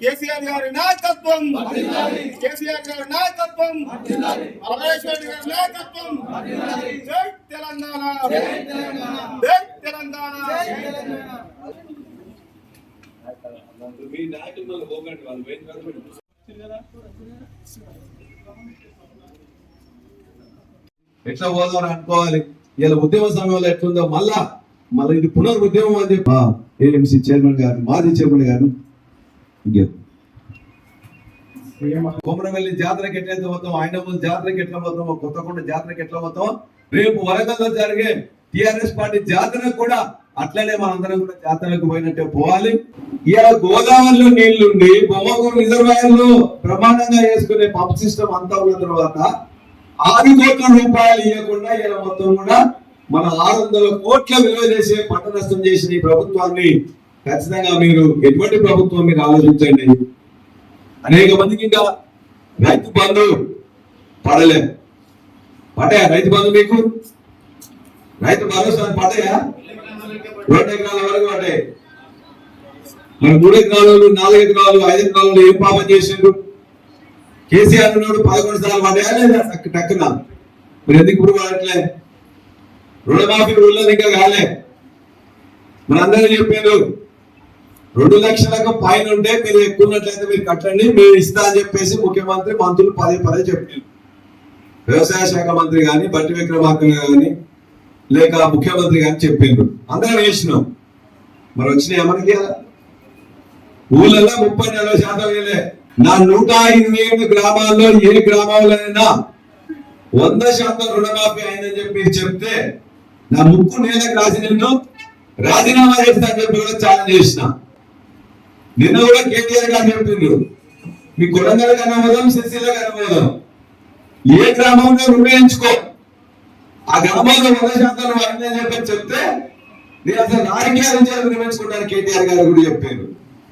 కేసీఆర్ గారి నాయకత్వం. కేసీఆర్ గారి నాయకత్వం. పరమేశ్వర్ గారి నాయకత్వం. జై తెలంగాణ. జై తెలంగాణ. మీ నాయకులు పోకండి వాళ్ళు పోయిన ఎట్లా పోదాం అనుకోవాలి? ఇలా ఉద్యమ సమయంలో ఎట్లుందో మళ్ళా మళ్ళీ ఇది పునరుద్యమం అని చెప్పి ఏఎంసీ చైర్మన్ గారు మాజీ చైర్మన్ గారు కొమరవెల్లి జాతరకి ఎట్లయితే పోతాం ఆయన జాతరకి ఎట్లా పోతామో కొత్తకొండ జాతరకి ఎట్లా పోతాం రేపు వరంగల్లో జరిగే టిఆర్ఎస్ పార్టీ జాతరకు కూడా అట్లనే మనందరం కూడా జాతరకు పోయినట్టే పోవాలి. ఇలా గోదావరిలో నీళ్ళుండి బొమ్మగూరు రిజర్వాయర్లు ప్రమాణంగా వేసుకునే పంప్ సిస్టమ్ అంతా ఉన్న తర్వాత ఆరు కోట్ల రూపాయలు ఇవ్వకుండా ఇలా మొత్తం కూడా మన ఆరు వందల కోట్ల విలువ చేసే పంట నష్టం చేసిన ఈ ప్రభుత్వాన్ని ఖచ్చితంగా మీరు ఎటువంటి ప్రభుత్వం మీరు ఆలోచించండి. అనేక మందికి ఇంకా రైతు బంధు పడలే. పడ్డాయా రైతు బంధు మీకు? రైతు భరోసా పడ్డాయా? రెండు ఎకరాల వరకు పడ్డాయి. మరి మూడు ఎకరాలు నాలుగు ఎకరాలు ఐదు ఎకరాలు ఏం పాపం చేసిండు కేసీఆర్ ఉన్నాడు పదకొండు సార్లు పడ్డాయా లేదా? టక్కున. మరి ఎందుకు ఇప్పుడు పడట్లే రుణమాఫీ ఊళ్ళో ఇంకా కాలే. మనందరూ చెప్పారు రెండు లక్షలకు పైన ఉంటే మీరు ఎక్కువన్నట్లయితే మీరు కట్టండి మేము ఇస్తా అని చెప్పేసి ముఖ్యమంత్రి మంత్రులు పదే పదే చెప్పారు వ్యవసాయ శాఖ మంత్రి కానీ బట్టి విక్రమార్కులు కానీ లేక ముఖ్యమంత్రి కానీ చెప్పిండ్రు అందరం వేసినాం మరి వచ్చినాయి మనకి ఊళ్ళల్లో ముప్పై నలభై శాతం వేలే నా నూట ఇరవై ఏడు గ్రామాల్లో ఏ గ్రామాలైనా వంద శాతం రుణమాఫీ అయిందని చెప్పి మీరు చెప్తే నా ముక్కు నేలకు రాసి నిన్ను రాజీనామా చేస్తా అని చెప్పి కూడా ఛాలెంజ్ చేసిన. నిన్న కూడా కేటీఆర్ గారు చెప్పిండ్రు. మీ కొడంగల్ కనబోదాం సిరిసిల్ల కనబోదాం ఏ గ్రామంలో నిర్ణయించుకో ఆ గ్రామంలో వంద శాతం నువ్వు చెప్పి చెప్తే నేను అసలు రాజకీయాల నుంచి నిర్మించుకుంటాను కేటీఆర్ గారు కూడా చెప్పారు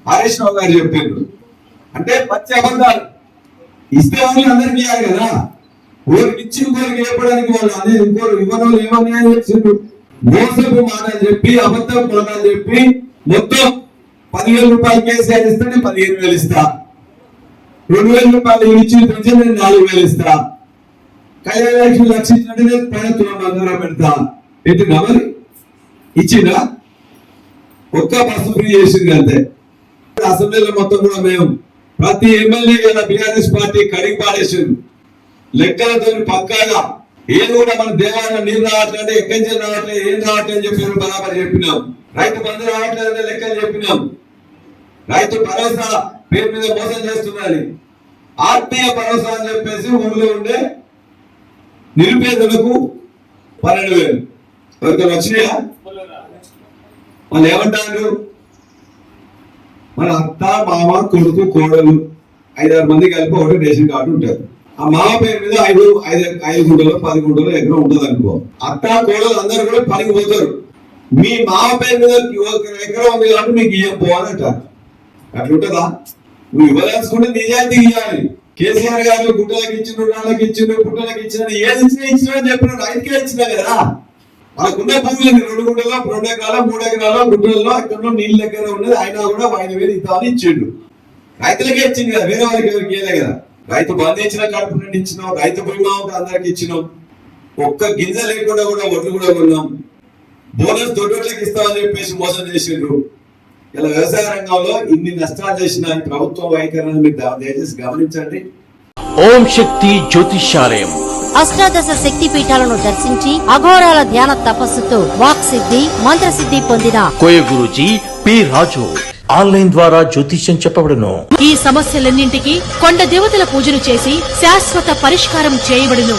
హరీష్ రావు గారు చెప్పారు అంటే పచ్చి అబద్ధాలు. ఇస్తే వాళ్ళు అందరికీ ఇవ్వాలి కదా. ఊరికి ఇచ్చి ఇంకోరికి చెప్పడానికి వాళ్ళు అదే ఇంకోరు ఇవ్వని అని చెప్పిండ్రు. మోసపు మాటలు చెప్పి అబద్ధం మాటలు చెప్పి మొత్తం పదివేల రూపాయలు కేసీఆర్ ఇస్తే నేను పదిహేను వేలు ఇస్తా. రెండు వేల రూపాయలు ఇచ్చి పెంచి నేను నాలుగు వేలు ఇస్తా. కళ్యాణ లక్ష్మి లక్ష నేను పైన తులం పెడతా. పెట్టినా మరి? ఇచ్చిందా ఒక్క బస్సు ఫ్రీ చేసింది అంతే. అసెంబ్లీలో మొత్తం కూడా మేము ప్రతి ఎమ్మెల్యే కదా బీఆర్ఎస్ పార్టీ కడిగి పాడేసింది లెక్కలతో పక్కాగా ఏది కూడా మన దేవాలయం నీరు రావట్లేదు ఎక్కడి నుంచి రావట్లేదు ఏం రావట్లేదు అని చెప్పి మేము బరాబర్ చెప్పినాం. రైతు బంధు రావట్లేదు లెక్కలు చెప్పినాం. రైతు భరోసా పేరు మీద మోసం చేస్తున్నారు. ఆత్మీయ భరోసా అని చెప్పేసి ఊళ్ళో ఉండే నిరుపేదలకు పన్నెండు వేలు. ఎవరికైనా వచ్చినాయా? వాళ్ళు ఏమంటారు? మన అత్త మామ కొడుకు కోడలు ఐదారు మంది కలిపి ఒకటి రేషన్ కార్డు ఉంటారు. ఆ మామ పేరు మీద ఐదు ఐదు ఐదు గుంటలో పది గుంటలో ఎకరం ఉంటుంది అనుకో అత్త కోడలు అందరు కూడా పనికి పోతారు. మీ మామ పేరు మీద ఎక్కడ ఉంది కాబట్టి మీకు ఇయ్యం పోవాలని అట్లుంటదా? నువ్వు ఇవ్వదలుచుకుంటే నిజాయితీ ఇవ్వాలి. కేసీఆర్ గారు గుట్టలకు ఇచ్చిన నాళ్ళకి ఇచ్చిన గుట్టలకు ఇచ్చిన ఏది ఇచ్చినా ఇచ్చినా చెప్పిన రైతుకే ఇచ్చినా కదా. వాళ్ళకున్న భూమి రెండు గుంటలో రెండు ఎకరాల మూడు ఎకరాల గుంటల్లో ఎక్కడో నీళ్ళ దగ్గర ఉన్నది. అయినా కూడా ఆయన వేలు ఇద్దామని ఇచ్చిండు. రైతులకే ఇచ్చింది కదా. వేరే వాళ్ళకి ఎవరికి ఇవ్వలే కదా. రైతు బంధు ఇచ్చిన కడుపు నుండి ఇచ్చినాం రైతు బీమా అందరికి ఇచ్చినాం. ఒక్క గింజ లేకుండా కూడా ఒడ్లు కూడా కొన్నాం. బోనస్ దొడ్డులకి ఇస్తామని చెప్పేసి మోసం చేసిండ్రు. ఇలా వ్యవసాయ రంగంలో ఇన్ని నష్టాలు చేసిన ప్రభుత్వ వైఖరిని మీరు దయచేసి గమనించండి. ఓం శక్తి జ్యోతిష్యాలయం. అష్టాదశ శక్తి పీఠాలను దర్శించి అఘోరాల ధ్యాన తపస్సుతో వాక్ సిద్ధి మంత్రసిద్ధి పొందిన కోయ గురూజీ పి రాజు. ఆన్లైన్ ద్వారా జ్యోతిష్యం చెప్పబడును. ఈ సమస్యలన్నింటికీ కొండ దేవతల పూజలు చేసి శాశ్వత పరిష్కారం చేయబడును.